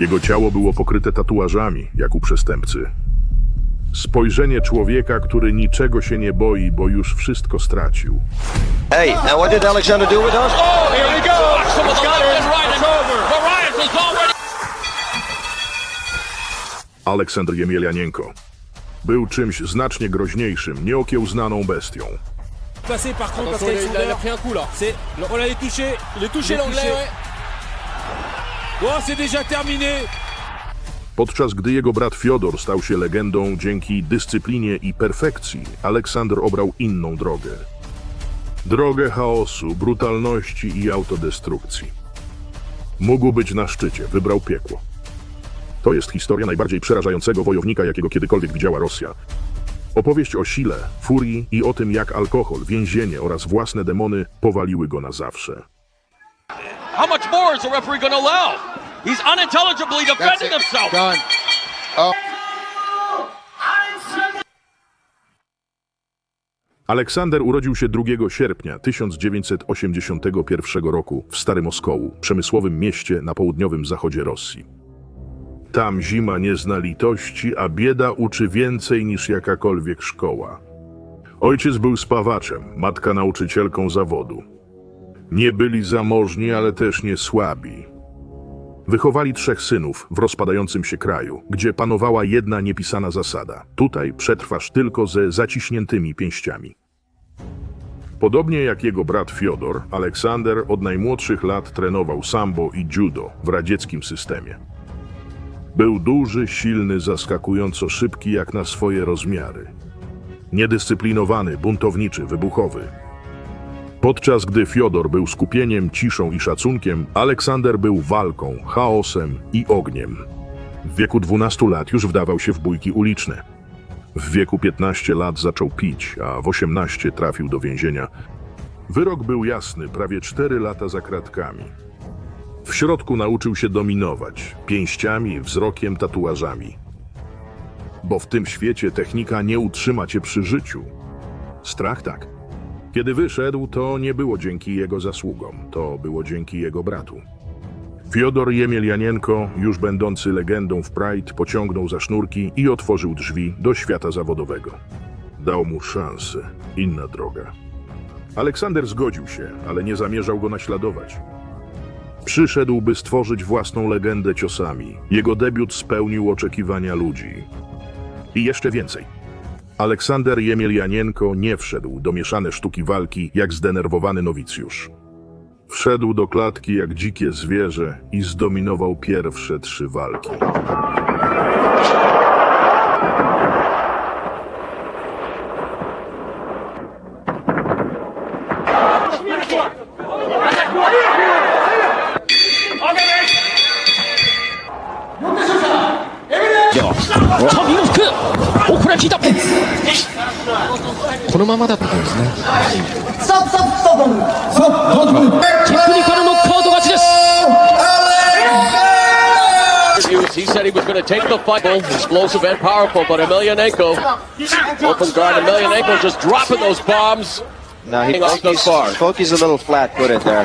Jego ciało było pokryte tatuażami, jak u przestępcy. Spojrzenie człowieka, który niczego się nie boi, bo już wszystko stracił. Hey, and what did Alexander do with us? Oh, here we go. The. It's over. Is already. Aleksander Jemielianienko był czymś znacznie groźniejszym, nieokiełznaną bestią. Passé par contre il a, pris un coup là. C'est, on l'avait touché. Il est touché l'anglais, ouais. C'est déjà terminé. Podczas gdy jego brat Fiodor stał się legendą dzięki dyscyplinie i perfekcji, Aleksander obrał inną drogę. Drogę chaosu, brutalności i autodestrukcji. Mógł być na szczycie, wybrał piekło. To jest historia najbardziej przerażającego wojownika, jakiego kiedykolwiek widziała Rosja. Opowieść o sile, furii i o tym, jak alkohol, więzienie oraz własne demony powaliły go na zawsze. Is the referee going to allow? He's unintelligibly That's defending it. himself. Done. Oh, Aleksander urodził się 2 sierpnia 1981 roku w Starym Oskołu, przemysłowym mieście na południowym zachodzie Rosji. Tam zima nie zna litości, a bieda uczy więcej niż jakakolwiek szkoła. Ojciec był spawaczem, matka nauczycielką zawodu. Nie byli zamożni, ale też nie słabi. Wychowali trzech synów w rozpadającym się kraju, gdzie panowała jedna niepisana zasada: tutaj przetrwasz tylko ze zaciśniętymi pięściami. Podobnie jak jego brat Fiodor, Aleksander od najmłodszych lat trenował sambo i judo w radzieckim systemie. Był duży, silny, zaskakująco szybki jak na swoje rozmiary. Niedyscyplinowany, buntowniczy, wybuchowy. Podczas gdy Fiodor był skupieniem, ciszą i szacunkiem, Aleksander był walką, chaosem i ogniem. W wieku 12 lat już wdawał się w bójki uliczne. W wieku 15 lat zaczął pić, a w 18 trafił do więzienia. Wyrok był jasny, prawie 4 lata za kratkami. W środku nauczył się dominować pięściami, wzrokiem, tatuażami. Bo w tym świecie technika nie utrzyma cię przy życiu. Strach tak. Kiedy wyszedł, to nie było dzięki jego zasługom, to było dzięki jego bratu. Fiodor Jemielianienko, już będący legendą w Pride, pociągnął za sznurki i otworzył drzwi do świata zawodowego. Dał mu szansę, inna droga. Aleksander zgodził się, ale nie zamierzał go naśladować. Przyszedł, by stworzyć własną legendę ciosami. Jego debiut spełnił oczekiwania ludzi. I jeszcze więcej. Aleksander Jemielianienko nie wszedł do mieszane sztuki walki jak zdenerwowany nowicjusz. Wszedł do klatki jak dzikie zwierzę i zdominował pierwsze trzy walki. He, was- he said he was going to take the fight. Explosive and powerful, but Emelianenko, open guard Emelianenko just dropping those bombs. No, he, Hang on, goes far. Foki's a little flat-footed there.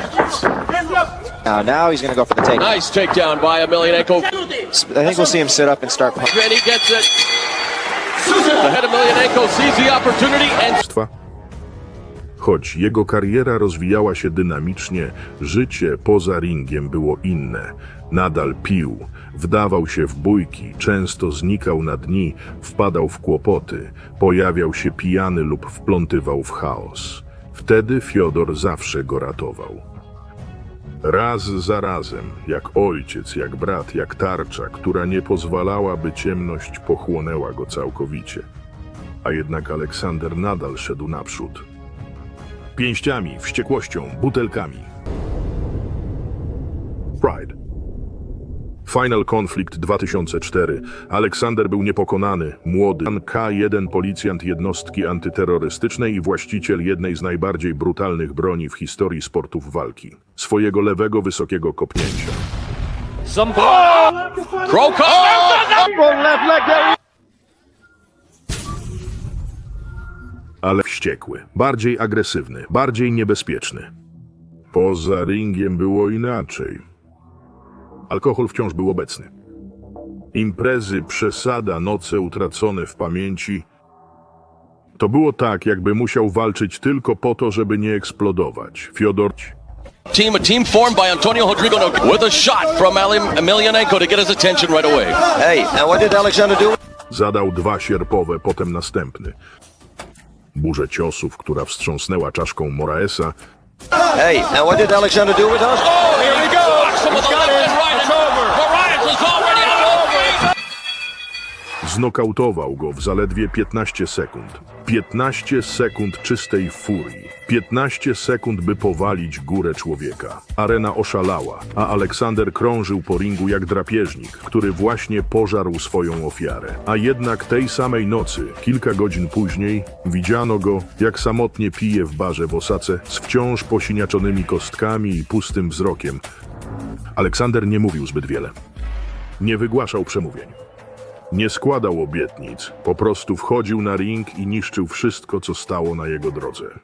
Now, now he's going to go for the takedown. Nice takedown by Emelianenko. I think we'll see him sit up and start. punching. And he gets it. Choć jego kariera rozwijała się dynamicznie, życie poza ringiem było inne. Nadal pił, wdawał się w bójki, często znikał na dni, wpadał w kłopoty, pojawiał się pijany lub wplątywał w chaos. Wtedy Fiodor zawsze go ratował. Raz za razem, jak ojciec, jak brat, jak tarcza, która nie pozwalała, by ciemność pochłonęła go całkowicie. A jednak Aleksander nadal szedł naprzód. Pięściami, wściekłością, butelkami. Pride. Final Conflict 2004. Aleksander był niepokonany, młody. K1 policjant jednostki antyterrorystycznej i właściciel jednej z najbardziej brutalnych broni w historii sportów walki. Swojego lewego wysokiego kopnięcia. some Krokop. ale wściekły, bardziej agresywny, bardziej niebezpieczny. Poza ringiem było inaczej. Alkohol wciąż był obecny. Imprezy, przesada, noce utracone w pamięci. To było tak, jakby musiał walczyć tylko po to, żeby nie eksplodować. Fiodor Team, a team formed by Antonio Rodrigo with a shot from Emelianenko to get his attention right away. Hey, and what did Alexander do? zadał dwa sierpowe, potem następny. Burzę ciosów, która wstrząsnęła czaszką Moraesa, Hey, and what did Alexander do with us? Oh, here we go. Znokautował go w zaledwie 15 sekund. 15 sekund czystej furii. 15 sekund, by powalić górę człowieka. Arena oszalała, a Aleksander krążył po ringu jak drapieżnik, który właśnie pożarł swoją ofiarę. A jednak tej samej nocy, kilka godzin później, widziano go, jak samotnie pije w barze w Osace z wciąż posiniaczonymi kostkami i pustym wzrokiem. Aleksander nie mówił zbyt wiele. Nie wygłaszał przemówień. Nie składał obietnic, po prostu wchodził na ring i niszczył wszystko, co stało na jego drodze.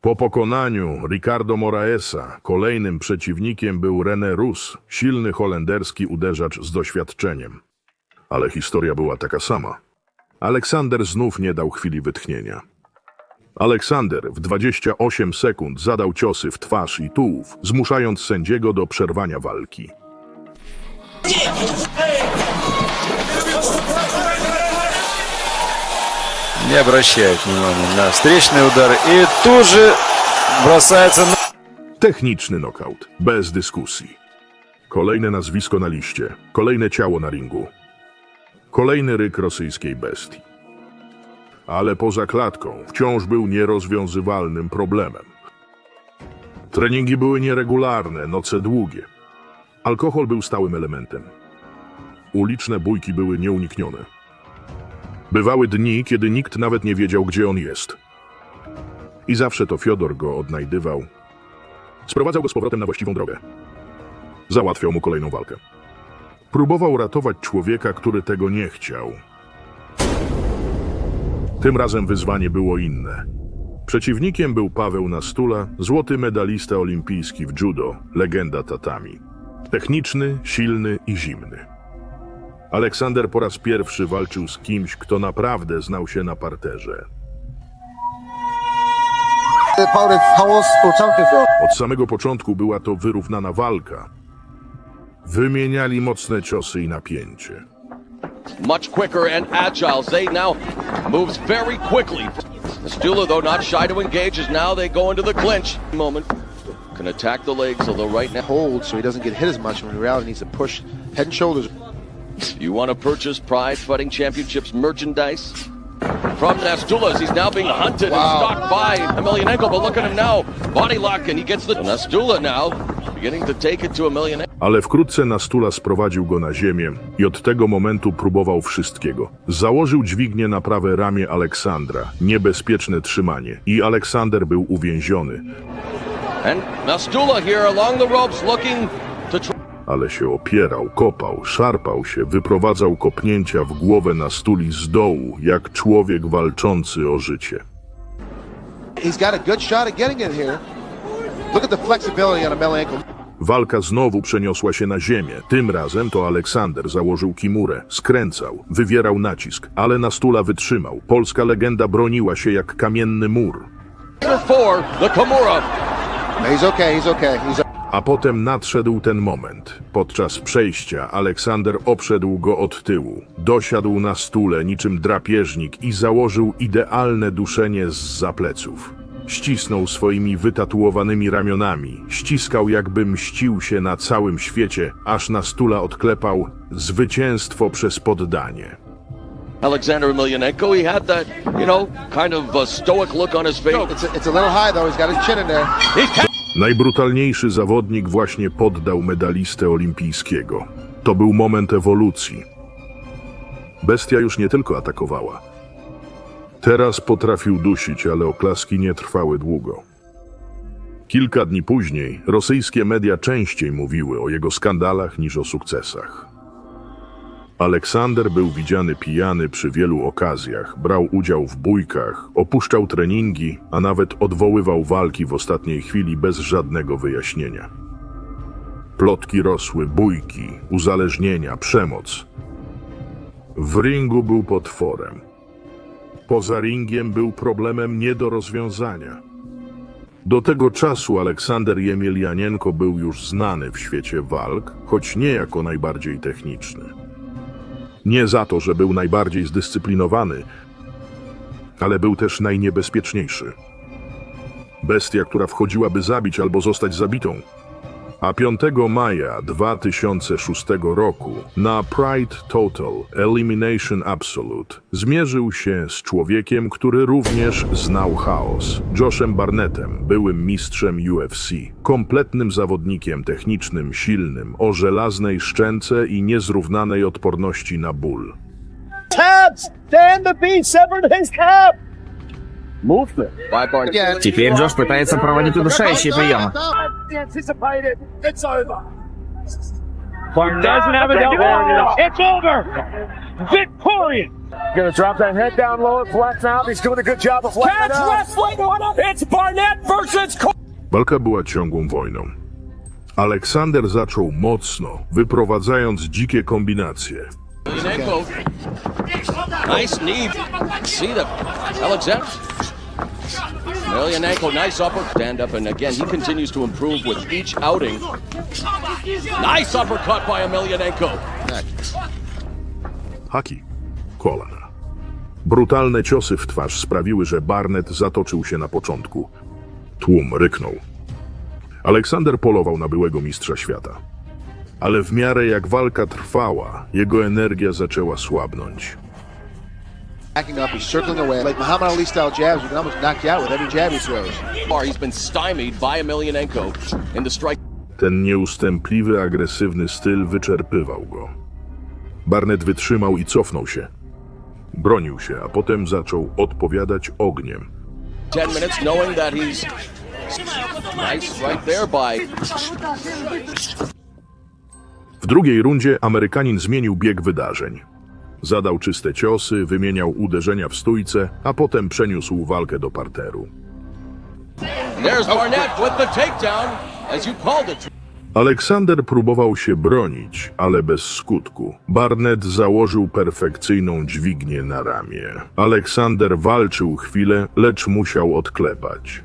Po pokonaniu Ricardo Moraesa kolejnym przeciwnikiem był René Rus, silny holenderski uderzacz z doświadczeniem. Ale historia była taka sama. Aleksander znów nie dał chwili wytchnienia. Aleksander w 28 sekund zadał ciosy w twarz i tułów, zmuszając sędziego do przerwania walki. не обращает внимания на встречный удар и тут же бросается на... Techniczny nokaut, bez dyskusji. Kolejne nazwisko na liście, kolejne ciało na ringu. Kolejny ryk rosyjskiej bestii. Ale poza klatką wciąż był nierozwiązywalnym problemem. Treningi były nieregularne, noce długie. Alkohol był stałym elementem. Uliczne bójki były nieuniknione. Bywały dni, kiedy nikt nawet nie wiedział, gdzie on jest. I zawsze to Fiodor go odnajdywał Sprowadzał go z powrotem na właściwą drogę. Załatwiał mu kolejną walkę. Próbował ratować człowieka, który tego nie chciał. Tym razem wyzwanie było inne. Przeciwnikiem był Paweł Nastula, złoty medalista olimpijski w judo, legenda tatami. Techniczny, silny i zimny. Aleksander po raz pierwszy walczył z kimś, kto naprawdę znał się na parterze. Od samego początku była to wyrównana walka. Wymieniali mocne ciosy i napięcie. Much quicker and agile. Zay now moves very quickly. Stula, though, not shy to engage, as now they go into the clinch moment. Can attack the legs, although right now Hold so he doesn't get hit as much when in reality needs to push head and shoulders. You want to purchase Pride Fighting Championships merchandise from Nastulas. He's now being hunted and stalked by Emelianenko, but look at him now. Body lock, and he gets the Nastula now, beginning to take it to Emelianenko. Ale wkrótce Nastula sprowadził go na ziemię i od tego momentu próbował wszystkiego. Założył dźwignię na prawe ramię Aleksandra, niebezpieczne trzymanie, i Aleksander był uwięziony, And Nastula here along the ropes looking. Ale się opierał, kopał, szarpał się, wyprowadzał kopnięcia w głowę Nastuli z dołu, jak człowiek walczący o życie. He's got a good shot at getting it here. Look at the flexibility on a ankle. Walka znowu przeniosła się na ziemię. Tym razem to Aleksander założył kimurę, skręcał, wywierał nacisk, ale Nastula wytrzymał. Polska legenda broniła się jak kamienny mur. Four, the Kimura. He's okay, he's okay. He's A potem nadszedł ten moment. Podczas przejścia Aleksander obszedł go od tyłu. Dosiadł na stule niczym drapieżnik i założył idealne duszenie z zapleców. Ścisnął swoimi wytatuowanymi ramionami, ściskał jakby mścił się na całym świecie, aż na stula odklepał zwycięstwo przez poddanie. Alexander Emelianenko, he had that, you know, kind of stoic look on his face. it's a, it's a little high though. He's got his chin in there. He's Najbrutalniejszy zawodnik właśnie poddał medalistę olimpijskiego. To był moment ewolucji. Bestia już nie tylko atakowała. Teraz potrafił dusić, ale oklaski nie trwały długo. Kilka dni później rosyjskie media częściej mówiły o jego skandalach niż o sukcesach. Aleksander był widziany pijany przy wielu okazjach, brał udział w bójkach, opuszczał treningi, a nawet odwoływał walki w ostatniej chwili bez żadnego wyjaśnienia. Plotki rosły, bójki, uzależnienia, przemoc. W ringu był potworem. Poza ringiem był problemem nie do rozwiązania. Do tego czasu Aleksander Jemielianienko był już znany w świecie walk, choć nie jako najbardziej techniczny. Nie za to, że był najbardziej zdyscyplinowany, ale był też najniebezpieczniejszy. Bestia, która wchodziłaby zabić albo zostać zabitą. A 5 maja 2006 roku na Pride Total Elimination Absolute zmierzył się z człowiekiem, który również znał chaos. Joshem Barnettem, byłym mistrzem UFC, kompletnym zawodnikiem technicznym, silnym, o żelaznej szczęce i niezrównanej odporności na ból. By Barnett. Again. Теперь Джош пытается проводить удушающие приемы. Doesn't have it down. It's over. Victorious. Gonna drop that head down low and flatten out. He's doing a good job of flattening Catch out. wrestling! It's Barnett versus Cole. Walka była ciągłą wojną. Aleksander zaczął mocno, wyprowadzając dzikie kombinacje. Nice knee. See the Alexander. Emelianenko, nice upper. Stand up, and again, he continues to improve with each outing. Nice uppercut by Emelianenko. Haki, kolana. Brutalne ciosy w twarz sprawiły, że Barnett zatoczył się na początku. Tłum ryknął. Aleksander polował na byłego mistrza świata. Ale w miarę jak walka trwała, jego energia zaczęła słabnąć. Backing up, he's circling away. Like Muhammad Ali style jabs, you can almost knock you out with every jab he throws. He's been stymied by Emelianenko in the strike. Ten nieustępliwy, agresywny styl wyczerpywał go. Barnett wytrzymał i cofnął się. Bronił się, a potem zaczął odpowiadać ogniem. 10 minutes, knowing that he's nice right there by W drugiej rundzie Amerykanin zmienił bieg wydarzeń. Zadał czyste ciosy, wymieniał uderzenia w stójce, a potem przeniósł walkę do parteru. Aleksander próbował się bronić, ale bez skutku. Barnett założył perfekcyjną dźwignię na ramię. Aleksander walczył chwilę, lecz musiał odklepać.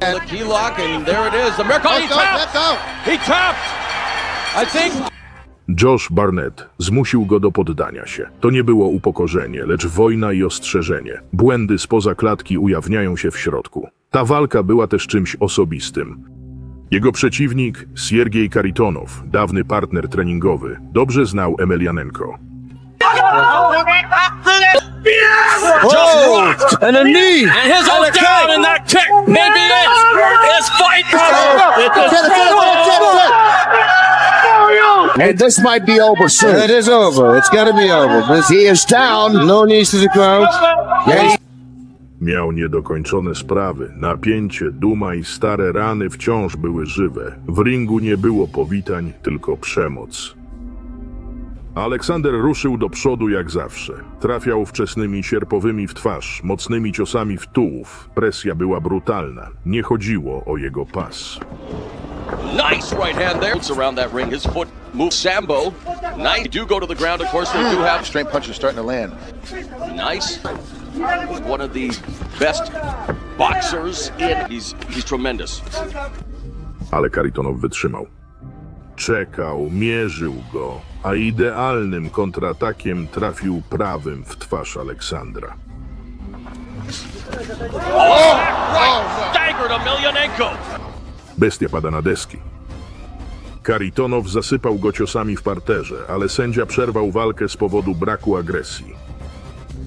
The key lock, and there it is. The miracle. He tapped. He tapped. Josh Barnett zmusił go do poddania się. To nie było upokorzenie, lecz wojna i ostrzeżenie. Błędy spoza klatki ujawniają się w środku. Ta walka była też czymś osobistym. Jego przeciwnik, Siergiej Karitonow, dawny partner treningowy, dobrze znał Emelianenko. And a knee! And his own down in that kick. Maybe it. This fight. And this might be over soon. It is over. It's got to be over. He is down. No knees to the ground. Miał niedokończone sprawy, napięcie, duma i stare rany wciąż były żywe. W ringu nie było powitań, tylko przemoc. Aleksander ruszył do przodu jak zawsze. Trafiał wczesnymi sierpowymi w twarz, mocnymi ciosami w tułów. Presja była brutalna. Nie chodziło o jego pas. Nice right hand there. Around that ring. His foot moves Sambo. Nice. Do go to the ground. Of course, they do have Straight punches starting to land. nice. One of the best boxers in. He's he's tremendous. Ale Karitonow wytrzymał. Czekał, mierzył go, a idealnym kontratakiem trafił prawym w twarz Aleksandra. Staggered Emelianenko. Bestia pada na deski. Karitonow zasypał go ciosami w parterze, ale sędzia przerwał walkę z powodu braku agresji.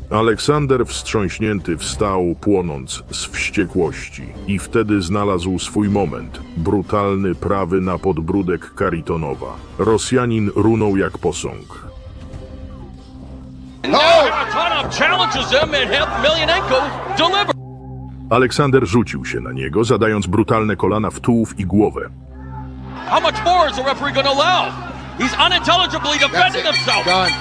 Aleksander wstrząśnięty wstał, płonąc z wściekłości i wtedy znalazł swój moment. Brutalny prawy na podbródek Karitonowa. Rosjanin runął jak posąg. Delivers. Aleksander rzucił się na niego, zadając brutalne kolana w tułów i głowę. How much more is the referee going to allow? He's unintelligibly defending himself. Done.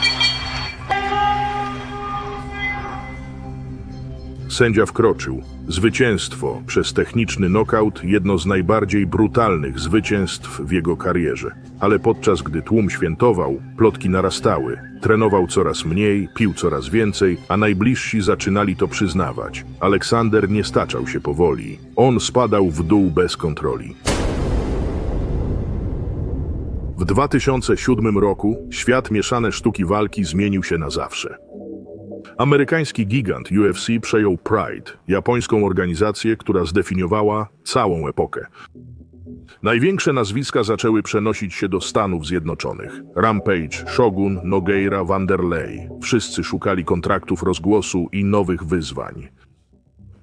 Sędzia wkroczył. Zwycięstwo przez techniczny nokaut jedno z najbardziej brutalnych zwycięstw w jego karierze. Ale podczas gdy tłum świętował, plotki narastały. Trenował coraz mniej, pił coraz więcej, a najbliżsi zaczynali to przyznawać. Aleksander nie staczał się powoli. On spadał w dół bez kontroli. W 2007 roku świat mieszane sztuki walki zmienił się na zawsze. Amerykański gigant UFC przejął Pride, japońską organizację, która zdefiniowała całą epokę. Największe nazwiska zaczęły przenosić się do Stanów Zjednoczonych. Rampage, Shogun, Nogueira, Wanderlei. Wszyscy szukali kontraktów rozgłosu i nowych wyzwań.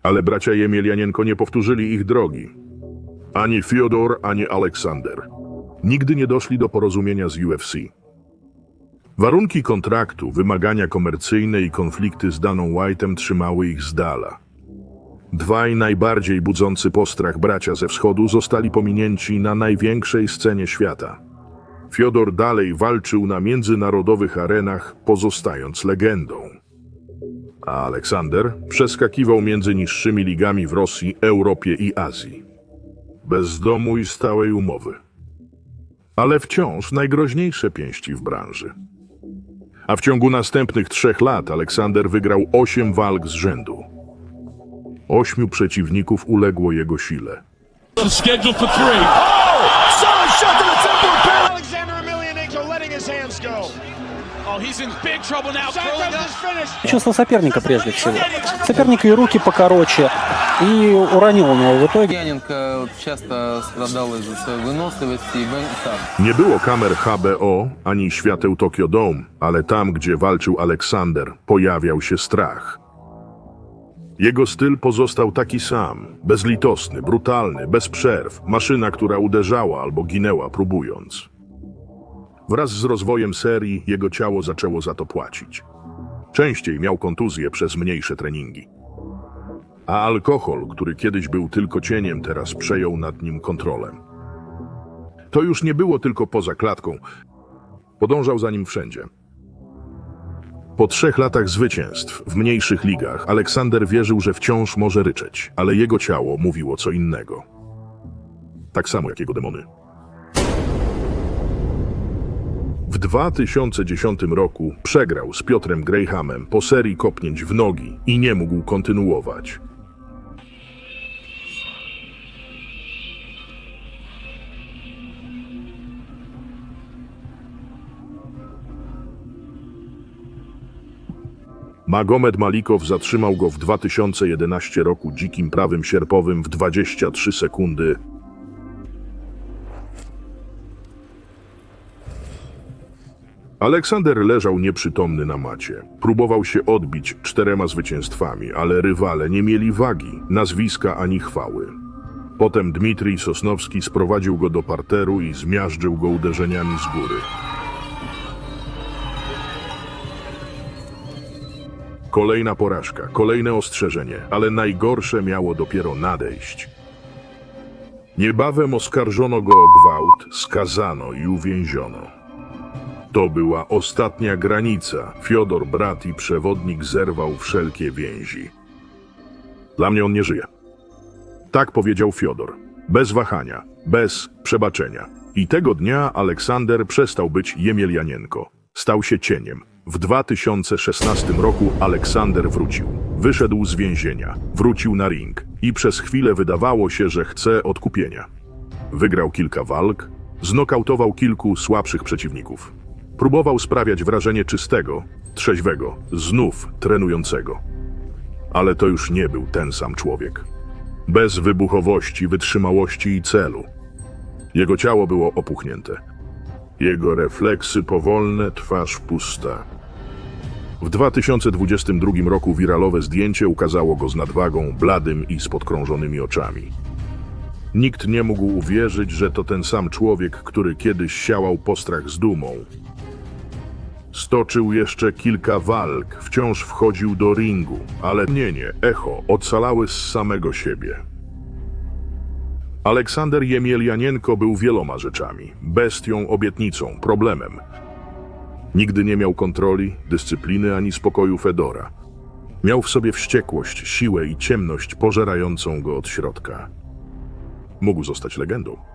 Ale bracia Jemielianienko nie powtórzyli ich drogi. Ani Fyodor, ani Aleksander. Nigdy nie doszli do porozumienia z UFC. Warunki kontraktu, wymagania komercyjne i konflikty z Daną White'em trzymały ich z dala. Dwaj najbardziej budzący postrach bracia ze wschodu zostali pominięci na największej scenie świata. Fiodor dalej walczył na międzynarodowych arenach, pozostając legendą. A Aleksander przeskakiwał między niższymi ligami w Rosji, Europie i Azji. Bez domu i stałej umowy Ale wciąż najgroźniejsze pięści w branży. A w ciągu następnych trzech lat Aleksander wygrał osiem walk z rzędu. Ośmiu przeciwników uległo jego sile. Scheduled for three. Alexander Emelianenko letting his hands go. Oh, he's in big trouble now. Santos is finished. Чувство соперника прежде всего. Соперник и руки покороче, и уронил он его в итоге. Яненко часто страдал из-за своей выносливости и бен- так. Nie było kamer HBO ani świateł Tokyo Dome, ale tam, gdzie walczył Aleksander, pojawiał się strach. Jego styl pozostał taki sam, bezlitosny, brutalny, bez przerw, maszyna, która uderzała albo ginęła próbując. Wraz z rozwojem serii jego ciało zaczęło za to płacić. Częściej miał kontuzje przez mniejsze treningi. A alkohol, który kiedyś był tylko cieniem, teraz przejął nad nim kontrolę. To już nie było tylko poza klatką. Podążał za nim wszędzie. Po trzech latach zwycięstw w mniejszych ligach Aleksander wierzył, że wciąż może ryczeć, ale jego ciało mówiło co innego. Tak samo jak jego demony. W 2010 roku przegrał z Piotrem Grahamem po serii kopnięć w nogi i nie mógł kontynuować. Magomed Malikow zatrzymał go w 2011 roku dzikim prawym sierpowym w 23 sekundy. Aleksander leżał nieprzytomny na macie. Próbował się odbić czterema zwycięstwami, ale rywale nie mieli wagi, nazwiska ani chwały. Potem Dmitrij Sosnowski sprowadził go do parteru i zmiażdżył go uderzeniami z góry. Kolejna porażka, kolejne ostrzeżenie, ale najgorsze miało dopiero nadejść. Niebawem oskarżono go o gwałt, skazano i uwięziono. To była ostatnia granica. Fiodor, brat i przewodnik, zerwał wszelkie więzi. Dla mnie on nie żyje. Tak powiedział Fiodor. Bez wahania, bez przebaczenia. I tego dnia Aleksander przestał być Jemielianienko. Stał się cieniem. W 2016 roku Aleksander wrócił. Wyszedł z więzienia, wrócił na ring i przez chwilę wydawało się, że chce odkupienia. Wygrał kilka walk, znokautował kilku słabszych przeciwników. Próbował sprawiać wrażenie czystego, trzeźwego, znów trenującego. Ale to już nie był ten sam człowiek. Bez wybuchowości, wytrzymałości i celu. Jego ciało było opuchnięte. Jego refleksy powolne, twarz pusta. W 2022 roku wiralowe zdjęcie ukazało go z nadwagą, bladym i z podkrążonymi oczami. Nikt nie mógł uwierzyć, że to ten sam człowiek, który kiedyś siałał postrach z dumą. Stoczył jeszcze kilka walk, wciąż wchodził do ringu, ale nie, nie, echo ocalały z samego siebie. Aleksander Jemielianienko był wieloma rzeczami. Bestią, obietnicą, problemem. Nigdy nie miał kontroli, dyscypliny ani spokoju Fedora. Miał w sobie wściekłość, siłę i ciemność pożerającą go od środka. Mógł zostać legendą.